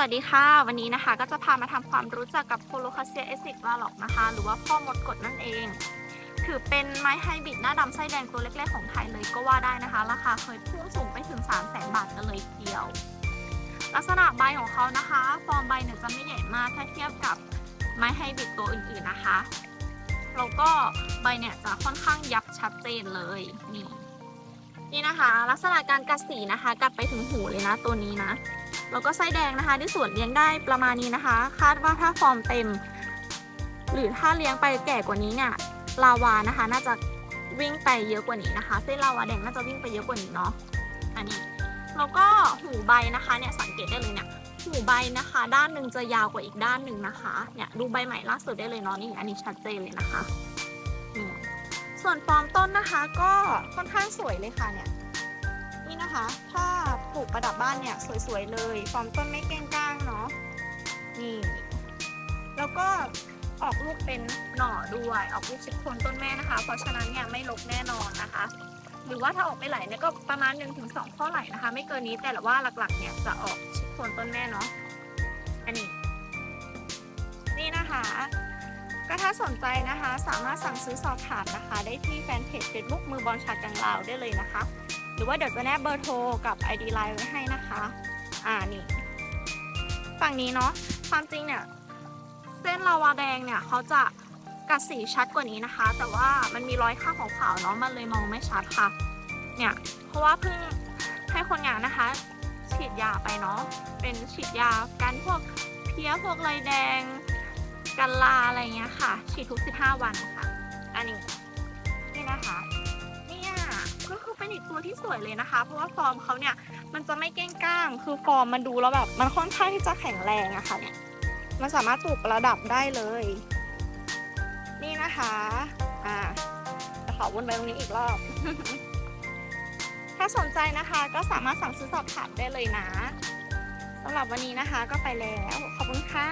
วัสดีค่ะ วันนี้นะคะก็จะพามาทำความรู้จักกับโคโลคาเซียเอซิดวาล็อกนะคะ หรือว่าพ่อมดกดนั่นเอง ถือเป็นไม้ไฮบริดหน้าดำไส้แดงตัวเล็กๆของไทยเลยก็ว่าได้นะคะ ราคาเคยพุ่งสูงไปถึง 3 0 0แสนบาทกันเลยเดียว ลักษณะใบของเขานะคะ ฟอร์มใบเนี่ยจะไม่ใหญ่มากถ้าเทียบกับไม้ไฮบริดตัวอื่นๆนะคะแล้วก็ใบเนี่ยจะค่อนข้างยับชัดเจนเลยนี่นี่นะคะ ลักษณะการกัดสีนะคะ กัดไปถึงหูเลยนะตัวนี้นะ แล้วก็ไส้แดงนะคะ ที่สวนเลี้ยงได้ประมาณนี้นะคะ คาดว่าถ้าฟอร์มเต็ม หรือถ้าเลี้ยงไปแก่กว่านี้เนี่ยลาวานะคะ น่าจะวิ่งไปเยอะกว่านี้นะคะ เส้นลาวาแดงน่าจะวิ่งไปเยอะกว่านี้เนาะอันนี้แล้วก็หูใบนะคะเนี่ยสังเกตได้เลยเนี่ยหูใบนะคะ ด้านหนึ่งจะยาวกว่าอีกด้านหนึ่งนะคะเนี่ยดูใบใหม่ล่าสุดได้เลยเนาะนี่อันนี้ชัดเจนเลยนะคะนี่ส่วนฟอร์มต้นนะคะ ก็ค่อนข้างสวยเลยค่ะเนี่ย นี่นะคะ ถ้าปลูกประดับบ้านเนี่ยสวยๆเลยฟอร์มต้นไม่เก้งก้างเนาะนี่แล้วก็ออกลูกเป็นหน่อด้วย ออกลูกชิดโคนต้นแม่นะคะ เพราะฉะนั้นเนี่ยไม่ลกแน่นอนนะคะ หรือว่าถ้าออกไม่ไหลเนี่ยก็ประมาณ1นถึงสข้อไหลนะคะ ไม่เกินนี้แต่ละว่าหลักๆ เนี่ยจะออกชิดโคนต้นแม่เนาะอันนี้ นี่นะคะ ก็ถ้าสนใจนะคะ สามารถสั่งซื้อสอบถามนะคะ ได้ที่แฟนเพจ Facebook มือบอลชากังลาวได้เลยนะคะ รือว่าเดี๋ยวจะแนบเบอร์โทรกับ ID Line ไว้ให้นะคะ อ่านี่ฝั่งนี้เนาะความจริงเนี่ย เส้นลาวาแดงเนี่ยเขาจะกัดสีชัดกว่านี้นะคะ แต่ว่ามันมีรอยข้างขาวเนาะมันเลยมองไม่ชัดค่ะ เนี่ยเพราะว่าเพิ่งให้คนงานนะคะ ฉีดยาไปเนาะเป็นฉีดยากันพวกเพี้ยพวกไรแดง กันลาอะไรเงี้ยค่ะ ฉีดทุก 15 วันค่ะ อันนี้นี่นะคะ เป็นอีกตัวที่สวยเลยนะคะ เพราะว่าฟอร์มเขาเนี่ยมันจะไม่เก้งก้าง คือฟอร์มมันดูแล้วแบบมันค่อนข้างที่จะแข็งแรงอะค่ะเนี่ย มันสามารถปลูกระดับได้เลย นี่นะคะ อ่าจะขอวนไปตรงนี้อีกรอบ ถ้าสนใจนะคะก็สามารถสั่งซื้อสอบถามได้เลยนะสำหรับวันนี้นะคะก็ไปแล้ว ขอบคุณค่ะ